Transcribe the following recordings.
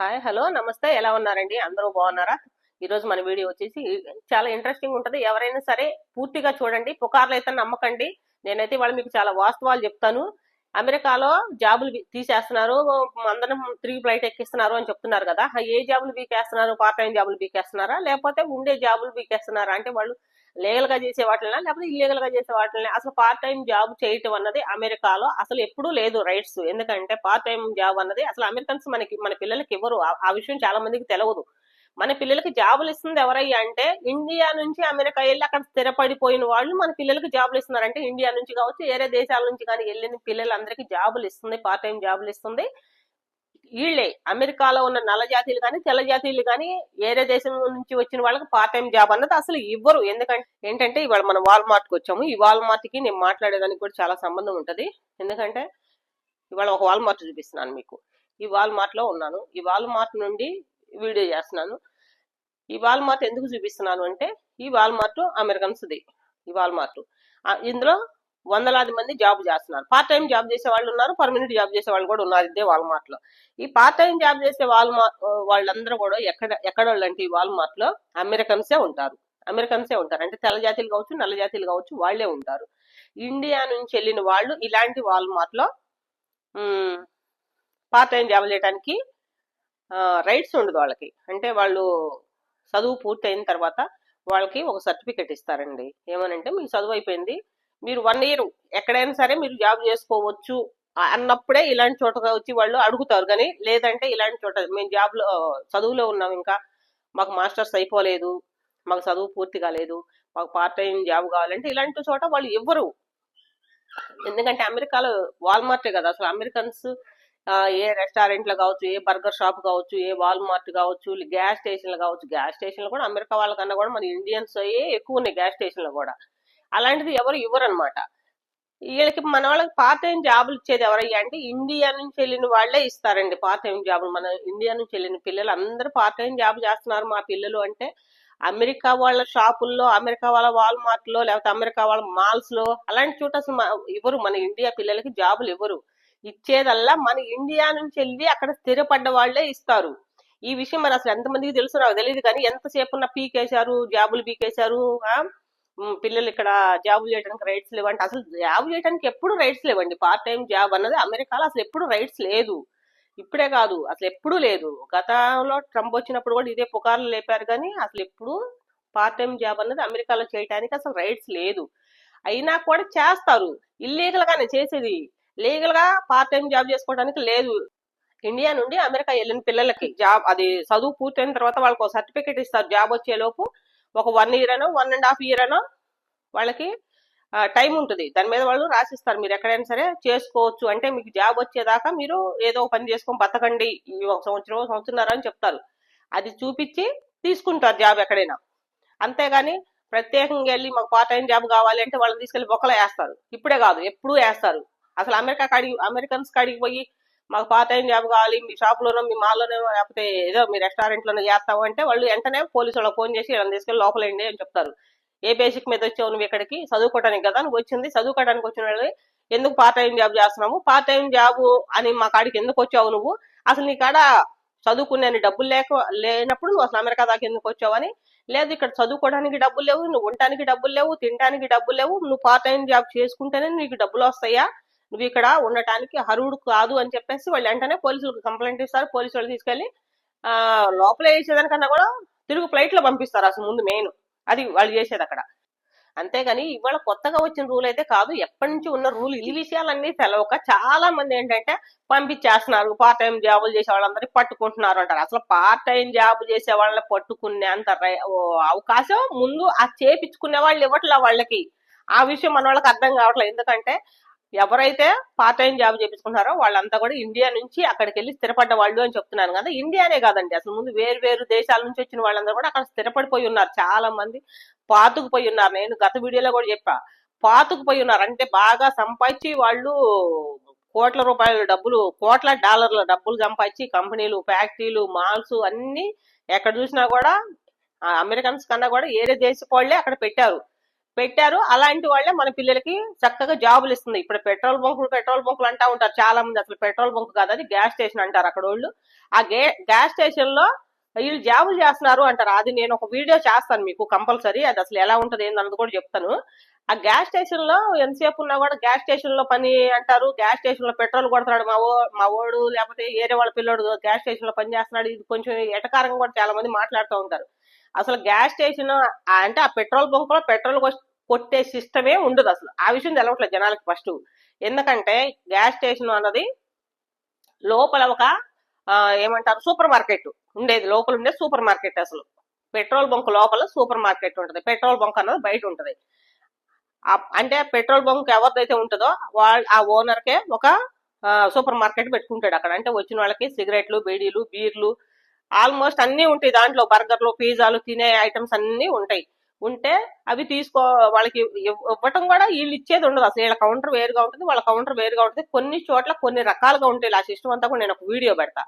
Hi hello నమస్తే. ఎలా ఉన్నారండి? అందరూ బాగున్నారా? ఈరోజు మన వీడియో వచ్చేసి చాలా ఇంట్రెస్టింగ్ ఉంటది. ఎవరైనా సరే పూర్తిగా చూడండి. పుకార్లు అయితే నమ్మకండి. నేనైతే వాళ్ళు మీకు చాలా వాస్తవాలు చెప్తాను. అమెరికాలో జాబులు తీసేస్తున్నారు. అందరం త్రీ ఫ్లైట్ ఎక్కిస్తున్నారు అని చెప్తున్నారు కదా. ఏ జాబులు బీకేస్తున్నారు? పార్ట్ టైం జాబులు బీకేస్తున్నారా? లేకపోతే ఉండే జాబులు బీకేస్తున్నారా? అంటే వాళ్ళు లీగల్గా చేసే వాటిని లేకపోతే ఇల్లీగల్గా చేసే వాటిని అసలు పార్ట్ టైం జాబ్ చేయటం అన్నది అమెరికాలో అసలు ఎప్పుడూ లేదు రైట్స్. ఎందుకంటే పార్ట్ టైం జాబ్ అన్నది అసలు అమెరికన్స్ మనకి మన పిల్లలకి ఇవ్వరు ఆ- విషయం చాలా మందికి తెలియదు మన పిల్లలకి జాబులు ఇస్తుంది ఎవరయ్యా అంటే ఇండియా నుంచి అమెరికా వెళ్ళి అక్కడ స్థిరపడిపోయిన వాళ్ళు మన పిల్లలకి జాబులు ఇస్తున్నారంటే ఇండియా నుంచి కావచ్చు వేరే దేశాల నుంచి కానీ వెళ్ళిన పిల్లలందరికీ జాబులు ఇస్తుంది పార్ట్ టైం జాబులు ఇస్తుంది. వీళ్ళే. అమెరికాలో ఉన్న నల్ల జాతీయులు కానీ తెల్ల జాతీయులు కానీ వేరే దేశం నుంచి వచ్చిన వాళ్ళకి పార్ట్ టైం జాబ్ అన్నది అసలు ఇవ్వరు. ఎందుకంటే ఏంటంటే ఇవాళ మనం వాల్మార్ట్కి వచ్చాము. ఈ వాల్మార్ట్కి నేను మాట్లాడేదానికి కూడా చాలా సంబంధం ఉంటుంది. ఎందుకంటే ఇవాళ ఒక వాల్మార్ట్ చూపిస్తున్నాను మీకు. ఈ వాల్మార్ట్లో ఉన్నాను. ఈ వాల్మార్ట్ నుండి వీడియో చేస్తున్నాను. ఈ వాల్మార్ట్ ఎందుకు చూపిస్తున్నాను అంటే ఈ వాల్మార్ట్ అమెరికన్స్ది. ఈ వాల్మార్ట్ ఇందులో వందలాది మంది జాబ్ చేస్తున్నారు. పార్ట్ టైం జాబ్ చేసే వాళ్ళు ఉన్నారు పర్మనెంట్ జాబ్ చేసే వాళ్ళు కూడా ఉన్నారు ఇదే వాల్మార్ట్లో. ఈ పార్ట్ టైం జాబ్ చేసే వాల్మార్ట్ వాళ్ళందరూ కూడా ఎక్కడ ఎక్కడ వాళ్ళు అంటే ఈ వాల్మార్ట్లో అమెరికన్సే ఉంటారు. అమెరికన్సే ఉంటారు. అంటే తెల్ల జాతీయులు కావచ్చు నల్ల జాతీయులు కావచ్చు వాళ్ళే ఉంటారు. ఇండియా నుంచి వెళ్ళిన వాళ్ళు ఇలాంటి వాల్మార్ట్లో పార్ట్ టైం జాబ్ చేయడానికి రైట్స్ ఉండదు వాళ్ళకి. అంటే వాళ్ళు చదువు పూర్తయిన తర్వాత వాళ్ళకి ఒక సర్టిఫికెట్ ఇస్తారండి. ఏమనంటే మీకు చదువు అయిపోయింది మీరు వన్ ఇయర్ ఎక్కడైనా సరే మీరు జాబ్ చేసుకోవచ్చు అన్నప్పుడే ఇలాంటి చోటగా వచ్చి వాళ్ళు అడుగుతారు. కానీ లేదంటే ఇలాంటి చోట మేము జాబ్లో చదువులో ఉన్నాం ఇంకా. మాకు మాస్టర్స్ అయిపోలేదు. మాకు చదువు పూర్తి కాలేదు. మాకు పార్ట్ టైం జాబ్ కావాలంటే ఇలాంటి చోట వాళ్ళు ఇవ్వరు ఎందుకంటే అమెరికాలో వాల్మార్టే కదా. అసలు అమెరికన్స్ ఏ రెస్టారెంట్లు కావచ్చు ఏ బర్గర్ షాప్ కావచ్చు ఏ వాల్మార్ట్ కావచ్చు గ్యాస్ స్టేషన్లు కావచ్చు. గ్యాస్ స్టేషన్లు కూడా అమెరికా వాళ్ళకన్నా కూడా మన ఇండియన్స్ అయ్యే ఎక్కువ ఉన్నాయి గ్యాస్ స్టేషన్లు కూడా. అలాంటిది ఎవరు ఇవ్వరు అనమాట వీళ్ళకి మన వాళ్ళకి పార్ట్ టైం జాబులు ఇచ్చేది ఎవరయ్యా అంటే ఇండియా నుంచి వెళ్ళిన వాళ్ళే ఇస్తారండి పార్ట్ టైం జాబులు. మన ఇండియా నుంచి వెళ్ళిన పిల్లలు అందరూ పార్ట్ టైం జాబ్ చేస్తున్నారు మా పిల్లలు అంటే అమెరికా వాళ్ళ షాపుల్లో అమెరికా వాళ్ళ వాల్మార్ట్లో లేకపోతే అమెరికా వాళ్ళ మాల్స్లో అలాంటి చోట అసలు ఇవ్వరు. మన ఇండియా పిల్లలకి జాబులు ఇవ్వరు. ఇచ్చేదల్లా మన ఇండియా నుంచి వెళ్ళి అక్కడ స్థిరపడ్డ వాళ్ళే ఇస్తారు. ఈ విషయం మరి అసలు ఎంతమందికి తెలుసు? నాకు తెలియదు కానీ ఎంతసేపు ఉన్న పీకేశారు? జాబులు పీకేశారు? పిల్లలు ఇక్కడ జాబులు చేయడానికి రైట్స్ లేవంటే అసలు జాబ్ చేయడానికి ఎప్పుడు రైట్స్ లేవండి. పార్ట్ టైం జాబ్ అన్నది అమెరికాలో అసలు ఎప్పుడు రైట్స్ లేదు. ఇప్పుడే కాదు అసలు ఎప్పుడూ లేదు. గతంలో ట్రంప్ వచ్చినప్పుడు కూడా ఇదే పుకార్లు లేపారు కానీ అసలు ఎప్పుడు పార్ట్ టైం జాబ్ అన్నది అమెరికాలో చేయడానికి అసలు రైట్స్ లేదు. అయినా కూడా చేస్తారు. ఇల్లీగల్ గానే చేసేది. లీగల్గా పార్ట్ టైం జాబ్ చేసుకోవడానికి లేదు. ఇండియా నుండి అమెరికా వెళ్ళిన పిల్లలకి జాబ్ అది చదువు పూర్తయిన తర్వాత వాళ్ళకి ఒక సర్టిఫికేట్ ఇస్తారు. జాబ్ వచ్చేలోపు ఒక వన్ ఇయర్ అనో వన్ అండ్ హాఫ్ ఇయర్ అనో వాళ్ళకి టైం ఉంటుంది. దాని మీద వాళ్ళు రాసిస్తారు. మీరు ఎక్కడైనా సరే చేసుకోవచ్చు. అంటే మీకు జాబ్ వచ్చేదాకా మీరు ఏదో పని చేసుకొని బతకండి. ఈ ఒక సంవత్సరం సంవత్సరం అని చెప్తారు. అది చూపించి తీసుకుంటారు జాబ్ ఎక్కడైనా. అంతేగాని ప్రత్యేకంగా వెళ్ళి మాకు పార్ట్ టైం జాబ్ కావాలి అంటే వాళ్ళని తీసుకెళ్ళి బొక్కలో వేస్తారు. ఇప్పుడే కాదు ఎప్పుడూ వేస్తారు. అసలు అమెరికా కాడికి అమెరికన్స్ కాడికి పోయి మాకు పార్ట్ టైం జాబ్ కావాలి మీ షాప్లోనో మీ మాల్లోనో లేకపోతే ఏదో మీ రెస్టారెంట్లోనో చేస్తావు అంటే వాళ్ళు వెంటనే పోలీసు వాళ్ళకి ఫోన్ చేసి వీళ్ళని తీసుకెళ్ళి లోపలండి అని చెప్తారు. ఏ బేసిక్ మీద వచ్చావు నువ్వు ఇక్కడికి? చదువుకోవడానికి కదా నువ్వు వచ్చింది. చదువుకోవడానికి వచ్చిన వాళ్ళు ఎందుకు పార్ట్ టైం జాబ్ చేస్తున్నాము పార్ట్ టైం జాబ్ అని మా కాడికి ఎందుకు వచ్చావు నువ్వు? అసలు నీ కాడ చదువుకునే డబ్బులు లేక లేనప్పుడు నువ్వు అసలు అమెరికా దాకా ఎందుకు వచ్చావని లేదు ఇక్కడ చదువుకోవడానికి డబ్బులు లేవు నువ్వు ఉండటానికి డబ్బులు లేవు తినడానికి డబ్బులు లేవు నువ్వు పార్ట్ టైం జాబ్ చేసుకుంటేనే నీకు డబ్బులు వస్తాయా? నువ్వు ఇక్కడ ఉండటానికి అర్హుడు కాదు అని చెప్పేసి వాళ్ళు వెంటనే పోలీసులకు కంప్లైంట్ ఇస్తారు. పోలీసు వాళ్ళు తీసుకెళ్ళి ఆ లోపల వేసేదానికన్నా కూడా తిరుగు ఫ్లైట్లో పంపిస్తారు. అసలు ముందు మెయిన్ అది వాళ్ళు చేసేది అక్కడ. అంతేగాని ఇవాళ కొత్తగా వచ్చిన రూల్ అయితే కాదు. ఎప్పటి నుంచి ఉన్న రూల్ ఈ విషయాలన్నీ తెలవక చాలా మంది ఏంటంటే పంపించేస్తున్నారు. పార్ట్ టైం జాబులు చేసే వాళ్ళందరినీ పట్టుకుంటున్నారు అంటారు. అసలు పార్ట్ టైం జాబ్ చేసే వాళ్ళని పట్టుకునే అంత అవకాశం ముందు ఆ చేపించుకునే వాళ్ళు ఇవ్వట్లే వాళ్ళకి. ఆ విషయం మన వాళ్ళకి అర్థం కావట్లేదు. ఎందుకంటే ఎవరైతే పార్ట్ టైం జాబ్ చేపించుకుంటారో వాళ్ళంతా కూడా ఇండియా నుంచి అక్కడికి వెళ్ళి స్థిరపడ్డ వాళ్ళు అని చెప్తున్నాను కదా. ఇండియానే కాదండి. అసలు ముందు వేరు వేరు దేశాల నుంచి వచ్చిన వాళ్ళందరూ కూడా అక్కడ స్థిరపడిపోయి ఉన్నారు. చాలా మంది పాతుకుపోయి ఉన్నారు. నేను గత వీడియోలో కూడా చెప్పా. పాతుకుపోయి ఉన్నారు. అంటే బాగా సంపాదించి వాళ్ళు కోట్ల రూపాయల డబ్బులు కోట్ల డాలర్ల డబ్బులు సంపాదించి కంపెనీలు ఫ్యాక్టరీలు మాల్స్ అన్ని ఎక్కడ చూసినా కూడా అమెరికన్స్ కన్నా కూడా ఏరే దేశ వాళ్ళే అక్కడ పెట్టారు. పెట్టారు. అలాంటి వాళ్ళే మన పిల్లలకి చక్కగా జాబులు ఇస్తుంది. ఇప్పుడు పెట్రోల్ బంకులు పెట్రోల్ బంకులు అంటా ఉంటారు చాలా మంది అసలు పెట్రోల్ బంక్ కాదు అది గ్యాస్ స్టేషన్ అంటారు అక్కడ వాళ్ళు ఆ గే గ్యాస్ స్టేషన్లో వీళ్ళు జాబులు చేస్తున్నారు అంటారు. అది నేను ఒక వీడియో చేస్తాను మీకు కంపల్సరీ అది అసలు ఎలా ఉంటది ఏందన్నది కూడా చెప్తాను. ఆ గ్యాస్ స్టేషన్లో ఎంతసేపు ఉన్నా కూడా గ్యాస్ స్టేషన్లో పని అంటారు. గ్యాస్ స్టేషన్లో పెట్రోల్ కొడుతున్నాడు మా ఓ మా ఓడు లేకపోతే ఏరే వాళ్ళ పిల్లోడు గ్యాస్ స్టేషన్లో పని చేస్తున్నాడు. ఇది కొంచెం ఎటకారంగా కూడా చాలా మంది మాట్లాడుతూ ఉంటారు. అసలు గ్యాస్ స్టేషన్ అంటే ఆ పెట్రోల్ బంక్లో పెట్రోల్ కొట్టే సిస్టమే ఉండదు అసలు. ఆ విషయం తెలవట్లేదు జనాలకి ఫస్ట్. ఎందుకంటే గ్యాస్ స్టేషన్ అన్నది లోపల ఒక ఏమంటారు సూపర్ మార్కెట్ ఉండేది. లోపల ఉండే సూపర్ మార్కెట్ అసలు. పెట్రోల్ బంక్ లోపల సూపర్ మార్కెట్ ఉంటుంది. పెట్రోల్ బంక్ అన్నది బయట ఉంటది. అంటే పెట్రోల్ బంక్ ఎవరిదైతే ఉంటుందో వాళ్ళ ఆ ఓనర్కే ఒక సూపర్ మార్కెట్ పెట్టుకుంటాడు అక్కడ. అంటే వచ్చిన వాళ్ళకి సిగరెట్లు బీడీలు బీర్లు ఆల్మోస్ట్ అన్ని ఉంటాయి దాంట్లో. బర్గర్లు పిజ్జాలు తినే ఐటమ్స్ అన్ని ఉంటాయి. ఉంటే అవి తీసుకో వాళ్ళకి ఇవ్వటం కూడా వీళ్ళు ఇచ్చేది ఉండదు. అసలు వీళ్ళ కౌంటర్ వేరుగా ఉంటుంది వాళ్ళ కౌంటర్ వేరుగా ఉంటుంది. కొన్ని చోట్ల కొన్ని రకాలుగా ఉంటాయి. ఆ సిస్టమ్ అంతా కూడా నేను ఒక వీడియో పెడతా.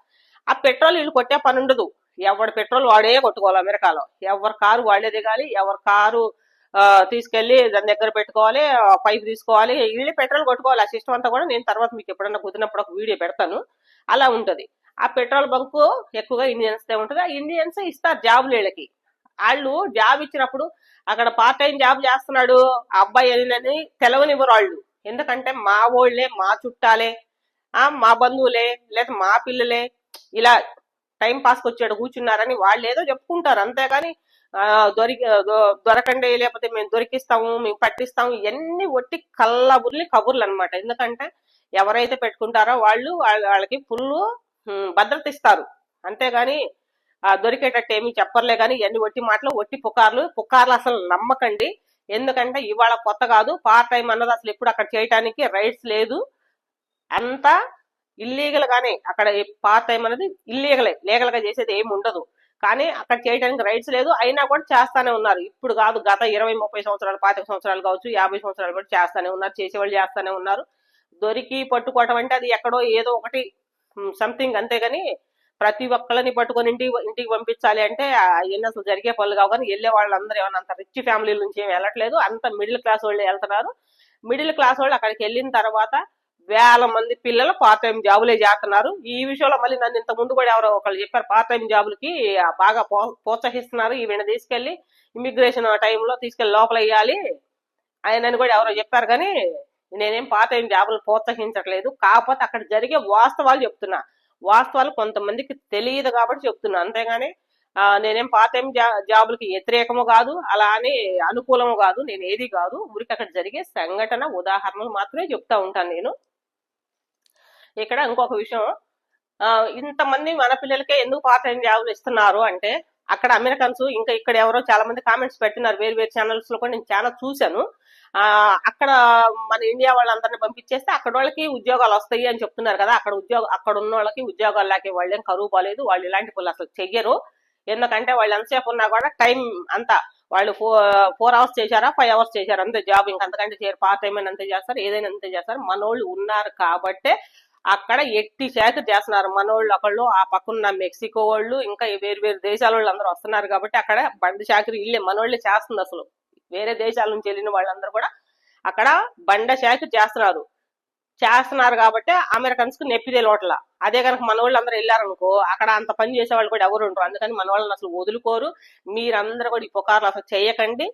ఆ పెట్రోల్ వీళ్ళు కొట్టే పని ఉండదు. ఎవరి పెట్రోల్ వాడే కొట్టుకోవాలి అమెరికాలో. ఎవరి కారు వాడే దిగాలి ఎవరి కారు తీసుకెళ్ళి దాని దగ్గర పెట్టుకోవాలి ఆ, తీసుకోవాలి. వీళ్ళే పెట్రోల్ కొట్టుకోవాలి. ఆ సిస్టమ్ అంతా కూడా నేను తర్వాత మీకు ఎప్పుడన్నా కుదిరినప్పుడు ఒక వీడియో పెడతాను. అలా ఉంటది. ఆ పెట్రోల్ బంకు ఎక్కువగా ఇండియన్స్ దే ఉంటుంది. ఆ ఇండియన్స్ ఇస్తారు జాబులు వీళ్ళకి. వాళ్ళు జాబ్ ఇచ్చినప్పుడు అక్కడ పార్ట్ టైం జాబ్ చేస్తున్నాడు ఆ అబ్బాయి అని తెలవనివ్వరు వాళ్ళు ఎందుకంటే మా ఓళ్ళే మా చుట్టాలే ఆ మా బంధువులే లేదా మా పిల్లలే ఇలా టైం పాస్కి వచ్చాడు కూర్చున్నారని వాళ్ళు ఏదో చెప్పుకుంటారు. అంతేగాని దొరికి దొరకండి లేకపోతే మేము దొరికిస్తాము మేము పట్టిస్తాము ఇవన్నీ ఒట్టి కల్లబుర్లి కబుర్లు అన్నమాట ఎందుకంటే ఎవరైతే పెట్టుకుంటారో వాళ్ళు వాళ్ళ- వాళ్ళకి ఫుల్ భద్రత ఇస్తారు. అంతేగాని దొరికేటట్టు ఏమీ చెప్పర్లే కానీ ఇవన్నీ ఒట్టి మాటలు ఒట్టి పుకార్లు. పుకార్లు అసలు నమ్మకండి. ఎందుకంటే ఇవాళ కొత్త కాదు పార్ట్ టైం అన్నది అసలు ఎప్పుడు అక్కడ చేయటానికి రైట్స్ లేదు. అంతా ఇల్లీగల్ గానే అక్కడ పార్ట్ టైం అనేది ఇల్లీగలే లీగల్గా చేసేది ఏమి ఉండదు. కానీ అక్కడ చేయడానికి రైట్స్ లేదు. అయినా కూడా చేస్తానే ఉన్నారు. ఇప్పుడు కాదు గత ఇరవై ముప్పై సంవత్సరాలు పాతిక సంవత్సరాలు కావచ్చు యాభై సంవత్సరాలు కూడా చేస్తానే ఉన్నారు. చేసేవాళ్ళు చేస్తానే ఉన్నారు. దొరికి పట్టుకోవటం అంటే అది ఎక్కడో ఏదో ఒకటి సంథింగ్ అంతేగాని ప్రతి ఒక్కళ్ళని పట్టుకొని ఇంటికి ఇంటికి పంపించాలి అంటే అవన్నీ అసలు జరిగే పనులు కావు కానీ వెళ్ళే వాళ్ళందరూ ఏమైనా అంత రిచ్ ఫ్యామిలీ నుంచి ఏమి వెళ్ళట్లేదు. అంత మిడిల్ క్లాస్ వాళ్ళు వెళ్తున్నారు. మిడిల్ క్లాస్ వాళ్ళు అక్కడికి వెళ్ళిన తర్వాత వేల మంది పిల్లలు పార్ట్ టైం జాబులే చేస్తున్నారు. ఈ విషయంలో మళ్ళీ నన్ను ఇంత ముందు కూడా ఎవరో ఒకళ్ళు చెప్పారు పార్ట్ టైం జాబులకి బాగా ప్రోత్సహిస్తున్నారు. ఈవెన తీసుకెళ్ళి ఇమిగ్రేషన్ టైంలో తీసుకెళ్ళి లోపల వేయాలి ఆయన కూడా ఎవరో చెప్పారు కానీ నేనేం పార్ట్ టైం జాబులు ప్రోత్సహించట్లేదు. కాకపోతే అక్కడ జరిగే వాస్తవాలు చెప్తున్నా. వాస్తవాలు కొంతమందికి తెలియదు కాబట్టి చెప్తున్నాను అంతేగాని నేనేం పార్ట్ టైం జాబులకి వ్యతిరేకము కాదు అలా అని అనుకూలము కాదు నేను ఏది కాదు. ఊరికి అక్కడ జరిగే సంఘటన ఉదాహరణలు మాత్రమే చెప్తా ఉంటాను నేను. ఇక్కడ ఇంకొక విషయం ఇంతమంది మన పిల్లలకే ఎందుకు పార్ట్ టైం జాబులు ఇస్తున్నారు అంటే అక్కడ అమెరికన్స్ ఇంకా ఇక్కడ ఎవరో చాలా మంది కామెంట్స్ పెట్టినారు వేరు వేరు ఛానల్స్లో కూడా నేను చాలా చూశాను. అక్కడ మన ఇండియా వాళ్ళందరినీ పంపించేస్తే అక్కడ వాళ్ళకి ఉద్యోగాలు వస్తాయి అని చెప్తున్నారు కదా. అక్కడ ఉద్యోగ అక్కడ ఉన్న వాళ్ళకి ఉద్యోగాలు వాళ్ళేం కరువు పోలేదు. వాళ్ళు ఇలాంటి పనులు అసలు చెయ్యరు. ఎందుకంటే వాళ్ళు ఎంతసేపు ఉన్నా కూడా టైం అంతా వాళ్ళు ఫోర్ ఫోర్ అవర్స్ చేశారా ఫైవ్ అవర్స్ చేశారు అంతే జాబ్ ఇంకా అంతకంటే చేయరు పార్ట్ టైం అంతే చేస్తారు ఏదైనా అంతే చేస్తారు. మనోళ్ళు ఉన్నారు కాబట్టే అక్కడ ఎట్టి శాఖ చేస్తున్నారు. మనోళ్ళు ఒకళ్ళు ఆ పక్కన మెక్సికో వాళ్ళు ఇంకా వేరు వేరు దేశాల వాళ్ళు అందరూ వస్తున్నారు కాబట్టి అక్కడ బండి శాఖ ఇల్లే మనోళ్ళే చేస్తుంది అసలు. వేరే దేశాల నుంచి వెళ్ళిన వాళ్ళందరూ కూడా అక్కడ బండ శాఖ చేస్తున్నారు. చేస్తున్నారు కాబట్టి అమెరికన్స్కు నెప్పిదే లోట్ల అదే కనుక మన వాళ్ళు అందరూ వెళ్ళారనుకో అక్కడ అంత పని చేసే వాళ్ళు కూడా ఎవరు ఉండరు. అందుకని మన వాళ్ళని అసలు వదులుకోరు. మీరందరూ కూడా ఈ పుకార్లు అసలు చేయకండి.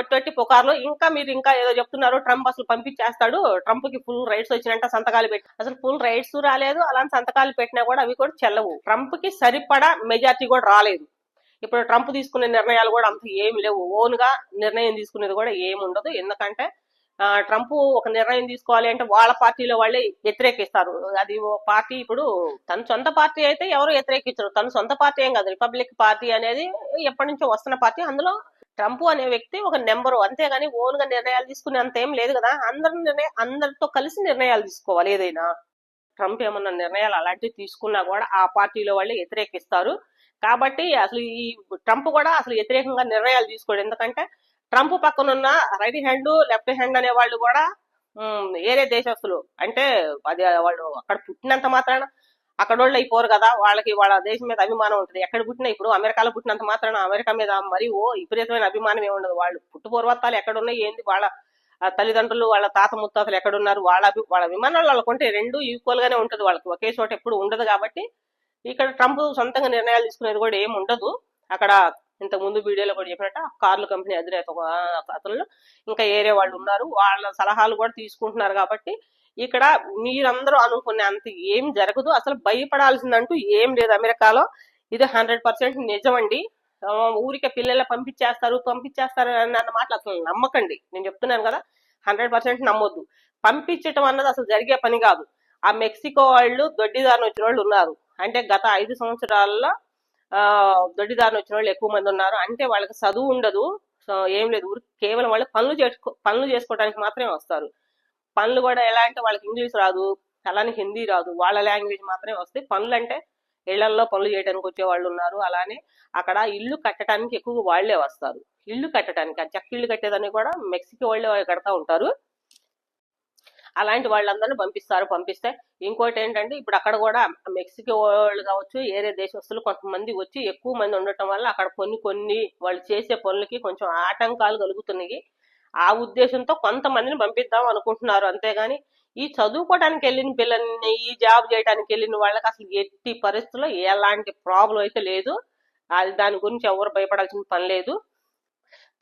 ఒట్టి పుకార్లు. ఇంకా మీరు ఇంకా ఏదో చెప్తున్నారు ట్రంప్ అసలు పంపించేస్తాడు. ట్రంప్కి ఫుల్ రైట్స్ వచ్చినంట సంతకాలు పెట్టి. అసలు ఫుల్ రైట్స్ రాలేదు. అలాంటి సంతకాలు పెట్టినా కూడా అవి కూడా చెల్లవు. ట్రంప్కి సరిపడా మెజార్టీ కూడా రాలేదు. ఇప్పుడు ట్రంప్ తీసుకునే నిర్ణయాలు కూడా అంత ఏమి లేవు. ఓన్గా నిర్ణయం తీసుకునేది కూడా ఏమి ఉండదు. ఎందుకంటే ఆ, ట్రంప్ ఒక నిర్ణయం తీసుకోవాలి అంటే వాళ్ళ పార్టీలో వాళ్ళే వ్యతిరేకిస్తారు. అది ఓ పార్టీ ఇప్పుడు తన సొంత పార్టీ అయితే ఎవరు వ్యతిరేకించరు. తన సొంత పార్టీ ఏం కాదు. రిపబ్లిక్ పార్టీ అనేది ఎప్పటి నుంచో వస్తున్న పార్టీ. అందులో ట్రంప్ అనే వ్యక్తి ఒక నెంబరు. అంతేగాని ఓన్గా నిర్ణయాలు తీసుకునే అంత ఏం లేదు కదా. అందరి నిర్ణయం అందరితో కలిసి నిర్ణయాలు తీసుకోవాలి ఏదైనా. ట్రంప్ ఏమన్నా నిర్ణయాలు అలాంటివి తీసుకున్నా కూడా ఆ పార్టీలో వాళ్ళే వ్యతిరేకిస్తారు. కాబట్టి అసలు ఈ ట్రంప్ కూడా అసలు వ్యతిరేకంగా నిర్ణయాలు తీసుకోడు. ఎందుకంటే ట్రంప్ పక్కన ఉన్న రైట్ హ్యాండ్ లెఫ్ట్ హ్యాండ్ అనే వాళ్ళు కూడా ఏరే వేరే దేశస్తులు. అంటే అది వాళ్ళు అక్కడ పుట్టినంత మాత్రాన అక్కడ వాళ్ళు అయిపోరు కదా. వాళ్ళకి వాళ్ళ దేశం మీద అభిమానం ఉంటుంది. ఎక్కడ పుట్టినా ఇప్పుడు అమెరికాలో పుట్టినంత మాత్రాన అమెరికా మీద మరి ఓ విపరీతమైన అభిమానం ఏముండదు ఉండదు. వాళ్ళు పుట్టు పూర్వత్తాలు ఎక్కడ ఉన్నాయి ఏంది? వాళ్ళ తల్లిదండ్రులు వాళ్ళ తాత ముత్తాతలు ఎక్కడున్నారు? వాళ్ళ వాళ్ళ అభిమానాలు వాళ్ళకుంటే రెండు ఈక్వల్ గానే ఉంటుంది వాళ్ళకి. ఒకే చోట ఎప్పుడు ఉండదు కాబట్టి ఇక్కడ ట్రంప్ సొంతంగా నిర్ణయాలు తీసుకునేది కూడా ఏమి ఉండదు. అక్కడ ఇంత ముందు వీడియోలో కూడా చెప్పినట్టు ఆ కార్ల కంపెనీ అధినేత అతను ఇంకా ఏరే వాళ్ళు ఉన్నారు. వాళ్ళ సలహాలు కూడా తీసుకుంటున్నారు కాబట్టి ఇక్కడ మీరందరూ అనుకునే అంత ఏం జరగదు. అసలు భయపడాల్సిందంటూ ఏం లేదు అమెరికాలో. ఇది హండ్రెడ్ పర్సెంట్ నిజమండి. ఊరికే పిల్లల పంపించేస్తారు పంపించేస్తారు అని అన్న మాటలు అసలు నమ్మకండి. నేను చెప్తున్నాను కదా హండ్రెడ్ పర్సెంట్ నమ్మొద్దు. పంపించటం అన్నది అసలు జరిగే పని కాదు. ఆ మెక్సికో వాళ్ళు దొడ్డిదారిని వచ్చిన వాళ్ళు ఉన్నారు. అంటే గత ఐదు సంవత్సరాల్లో ఆ వచ్చిన వాళ్ళు ఎక్కువ మంది ఉన్నారు. అంటే వాళ్ళకి చదువు ఉండదు. ఏం లేదు. కేవలం వాళ్ళు పనులు చేసుకో పనులు చేసుకోవడానికి మాత్రమే వస్తారు. పనులు కూడా ఎలా అంటే వాళ్ళకి ఇంగ్లీష్ రాదు అలానే హిందీ రాదు. వాళ్ళ లాంగ్వేజ్ మాత్రమే వస్తాయి. పనులు అంటే ఇళ్ళలో పనులు చేయడానికి వచ్చే వాళ్ళు ఉన్నారు. అలానే అక్కడ ఇల్లు కట్టడానికి ఎక్కువ వాళ్ళే వస్తారు. ఇల్లు కట్టడానికి ఆ చెక్క ఇల్లు కట్టేదాన్ని కూడా మెక్సికో వాళ్ళే కడతా ఉంటారు. అలాంటి వాళ్ళందరినీ పంపిస్తారు. పంపిస్తే ఇంకోటి ఏంటంటే ఇప్పుడు అక్కడ కూడా మెక్సికో వాళ్ళు కావచ్చు ఏరే దేశస్తులు కొంతమంది వచ్చి ఎక్కువ మంది ఉండటం వల్ల అక్కడ కొన్ని కొన్ని వాళ్ళు చేసే పనులకి కొంచెం ఆటంకాలు కలుగుతున్నాయి. ఆ ఉద్దేశంతో కొంతమందిని పంపిద్దాం అనుకుంటున్నారు. అంతేగాని ఈ చదువుకోవడానికి వెళ్ళిన పిల్లల్ని ఈ జాబ్ చేయడానికి వెళ్ళిన వాళ్ళకి అసలు ఎట్టి పరిస్థితుల్లో ఎలాంటి ప్రాబ్లం అయితే లేదు. అది దాని గురించి ఎవరు భయపడాల్సిన పని లేదు.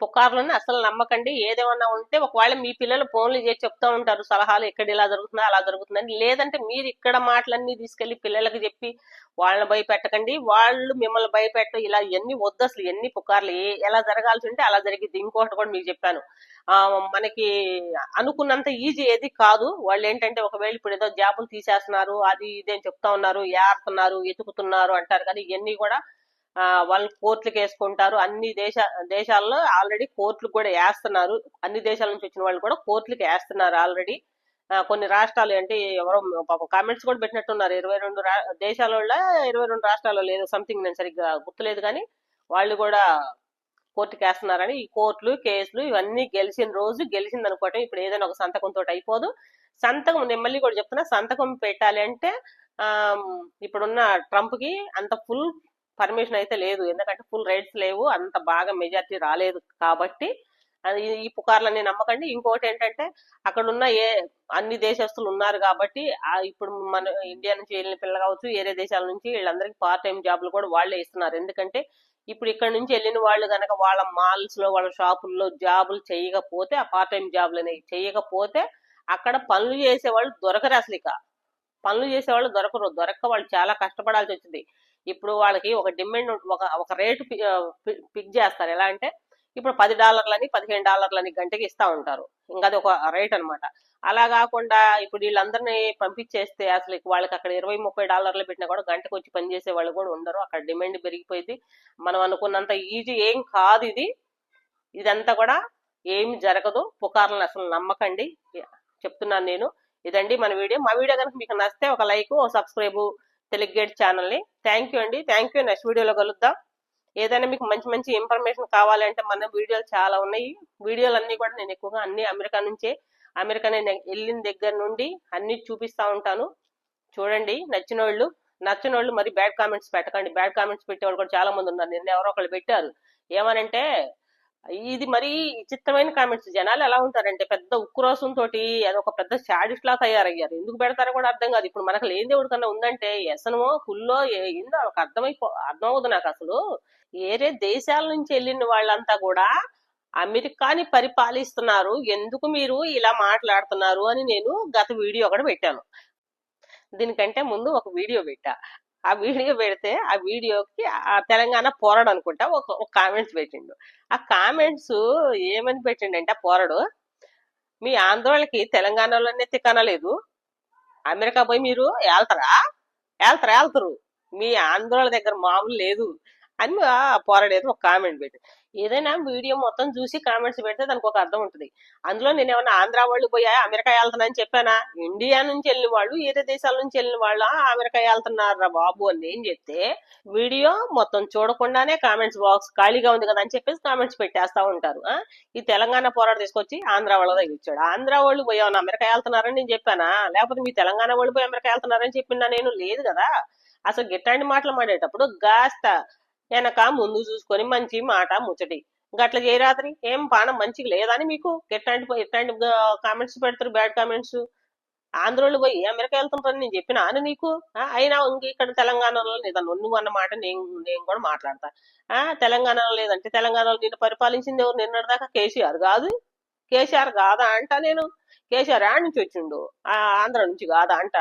పుకార్లను అసలు నమ్మకండి. ఏదేమన్నా ఉంటే ఒకవేళ మీ పిల్లలు ఫోన్లు చేసి చెప్తా ఉంటారు సలహాలు ఎక్కడ ఇలా జరుగుతుందో అలా జరుగుతుందని. లేదంటే మీరు ఇక్కడ మాటలన్నీ తీసుకెళ్ళి పిల్లలకి చెప్పి వాళ్ళని భయపెట్టకండి. వాళ్ళు మిమ్మల్ని భయపెట్ట ఇలా ఎన్ని వద్దు అసలు ఎన్ని పుకార్లు ఏ ఎలా జరగాల్సి ఉంటే అలా జరిగింది ఇంకోటి కూడా మీకు చెప్పాను. ఆ మనకి అనుకున్నంత ఈజీ ఏది కాదు. వాళ్ళు ఏంటంటే ఒకవేళ ఇప్పుడు ఏదో జాబులు తీసేస్తున్నారు అది ఇది అని చెప్తా ఉన్నారు ఏడుతున్నారు ఎతుకుతున్నారు అంటారు కానీ ఇవన్నీ కూడా వాళ్ళు కోర్టులకు వేసుకుంటారు. అన్ని దేశ దేశాల్లో ఆల్రెడీ కోర్టులకు కూడా వేస్తున్నారు. అన్ని దేశాల నుంచి వచ్చిన వాళ్ళు కూడా కోర్టులకు వేస్తున్నారు ఆల్రెడీ. కొన్ని రాష్ట్రాలు అంటే ఎవరో పాపం కామెంట్స్ కూడా పెట్టినట్టున్నారు. ఇరవై రెండు రా దేశాలలో ఇరవై రెండు రాష్ట్రాల్లో లేదు. సంథింగ్ నేను సరిగ్గా గుర్తులేదు కానీ వాళ్ళు కూడా కోర్టుకి వేస్తున్నారని ఈ కోర్టులు కేసులు ఇవన్నీ గెలిచిన రోజు గెలిచింది అనుకోవటం ఇప్పుడు ఏదైనా ఒక సంతకంతో అయిపోదు. సంతకం నేను మళ్ళీ కూడా చెప్తున్నా సంతకం పెట్టాలి అంటే ఆ, ఇప్పుడున్న ట్రంప్కి అంత ఫుల్ పర్మిషన్ అయితే లేదు. ఎందుకంటే ఫుల్ రైట్స్ లేవు. అంత బాగా మెజార్టీ రాలేదు కాబట్టి ఈ పుకార్లన్నీ నమ్మకండి. ఇంకోటి ఏంటంటే అక్కడ ఉన్న ఏ అన్ని దేశస్తులు ఉన్నారు కాబట్టి ఇప్పుడు మన ఇండియా నుంచి వెళ్ళిన పిల్లలు కావచ్చు వేరే దేశాల నుంచి వీళ్ళందరికీ పార్ట్ టైం జాబ్లు కూడా వాళ్ళే ఇస్తున్నారు. ఎందుకంటే ఇప్పుడు ఇక్కడ నుంచి వెళ్ళిన వాళ్ళు కనుక వాళ్ళ మాల్స్లో వాళ్ళ షాపుల్లో జాబులు చేయకపోతే ఆ పార్ట్ టైం జాబులు అనేవి చేయకపోతే అక్కడ పనులు చేసే వాళ్ళు దొరకరు అసలు ఇక. పనులు చేసే వాళ్ళు దొరకరు. దొరక్క వాళ్ళు చాలా కష్టపడాల్సి వచ్చింది. ఇప్పుడు వాళ్ళకి ఒక డిమాండ్ ఒక ఒక రేటు పిక్ చేస్తారు. ఎలా అంటే ఇప్పుడు పది డాలర్లని పదిహేను డాలర్లని గంటకి ఇస్తా ఉంటారు. ఇంకా అది ఒక రేట్ అన్నమాట. అలా కాకుండా ఇప్పుడు వీళ్ళందరినీ పంపించేస్తే అసలు వాళ్ళకి అక్కడ ఇరవై ముప్పై డాలర్లు పెట్టినా కూడా గంటకు వచ్చి పనిచేసే వాళ్ళు కూడా ఉండరు. అక్కడ డిమాండ్ పెరిగిపోయింది. మనం అనుకున్నంత ఈజీ ఏం కాదు ఇది. ఇదంతా కూడా ఏమి జరగదు. పుకార్లను అసలు నమ్మకండి. చెప్తున్నాను నేను. ఇదండి మన వీడియో. మా వీడియో కనుక మీకు నచ్చితే ఒక లైక్ ఒక సబ్స్క్రైబ్ తెలుగుగేట్ ఛానల్ని థ్యాంక్ యూ అండి. థ్యాంక్ యూ నెక్స్ట్ వీడియోలో కలుద్దాం. ఏదైనా మీకు మంచి మంచి ఇన్ఫర్మేషన్ కావాలంటే మన వీడియోలు చాలా ఉన్నాయి. వీడియోలు అన్నీ కూడా నేను ఎక్కువగా అన్ని అమెరికా నుంచే అమెరికా నేను వెళ్ళిన దగ్గర నుండి అన్ని చూపిస్తా ఉంటాను. చూడండి నచ్చిన వాళ్ళు నచ్చిన వాళ్ళు మరి బ్యాడ్ కామెంట్స్ పెట్టకండి. బ్యాడ్ కామెంట్స్ పెట్టేవాళ్ళు కూడా చాలా మంది ఉన్నారు. నిన్న ఎవరో ఒకళ్ళు పెట్టారు. ఏమనంటే ఇది మరి విచిత్రమైన కామెంట్స్. జనాలు ఎలా ఉంటారంటే పెద్ద ఉక్రోసం తోటి అది ఒక పెద్ద షాడిస్ట్ లా తయారయ్యారు. ఎందుకు పెడతారో కూడా అర్థం కాదు. ఇప్పుడు మనకు లేని దేవుడు కన్నా ఉందంటే ఎసనమో ఫుల్లో ఏందో ఒక అర్థమైపో అర్థం అవుతుంది నాకు అసలు. వేరే దేశాల నుంచి వెళ్ళిన వాళ్ళంతా కూడా అమెరికాని పరిపాలిస్తున్నారు. ఎందుకు మీరు ఇలా మాట్లాడుతున్నారు అని నేను గత వీడియో ఒకటి పెట్టాను. దీనికంటే ముందు ఒక వీడియో పెట్టా. ఆ వీడియో పెడితే ఆ వీడియోకి ఆ తెలంగాణ పోరాడు అనుకుంటా ఒక ఒక కామెంట్స్ పెట్టిండు. ఆ కామెంట్స్ ఏమని పెట్టిండంటే ఆ పోరాడు మీ ఆంధ్రోళ్ళకి తెలంగాణలోనే తిక్కనలేదు అమెరికా పోయి మీరు వెళ్తారా వెళ్తారా వెళ్తారు మీ ఆందోళన దగ్గర మామూలు లేదు. అని పోరాడేది ఒక కామెంట్ పెట్టి ఏదైనా వీడియో మొత్తం చూసి కామెంట్స్ పెడితే దానికి ఒక అర్థం ఉంటుంది. అందులో నేను ఏమన్నా ఆంధ్ర వాళ్ళు పోయా అమెరికా వెళ్తున్నాను చెప్పానా? ఇండియా నుంచి వెళ్ళిన వాళ్ళు ఏరే దేశాల నుంచి వెళ్ళిన వాళ్ళు? అమెరికా వెళ్తున్నారా బాబు అని నేను చెప్తే వీడియో మొత్తం చూడకుండానే కామెంట్స్ బాక్స్ ఖాళీగా ఉంది కదా అని చెప్పేసి కామెంట్స్ పెట్టేస్తా ఉంటారు. ఈ తెలంగాణ పోరాట తీసుకొచ్చి ఆంధ్ర వాళ్ళ దగ్గర ఇచ్చాడు. ఆంధ్ర వాళ్ళు పోయి అమెరికా వెళ్తున్నారని నేను చెప్పానా? లేకపోతే మీ తెలంగాణ వాళ్ళు పోయి అమెరికా వెళ్తున్నారని చెప్పినా నేను? లేదు కదా. అసలు గిట్టాంటి మాటలు మాడేటప్పుడు గాస్త వెనక ముందు చూసుకొని మంచి మాట ముచ్చటి. గట్ల చేయరాత్రి ఏం పానం మంచిగా లేదని మీకు? ఎట్లాంటి ఎట్లాంటి కామెంట్స్ పెడతారు బ్యాడ్ కామెంట్స్ ఆంధ్రోళ్ళు పోయి అమెరికా వెళ్తుంటారని నేను చెప్పిన అని నీకు ఆ, అయినా ఇక్కడ తెలంగాణలో లేదన్న నువ్వు అన్నమాట నేను నేను కూడా మాట్లాడతా. ఆ తెలంగాణలో లేదంటే తెలంగాణలో నిన్ను పరిపాలించింది ఎవరు? నిన్నటిదాకా కేసీఆర్ కాదు. కేసీఆర్ కాదా అంట నేను. కేసీఆర్ ఆడ నుంచి వచ్చిండు. ఆ ఆంధ్ర నుంచి కాదా అంట.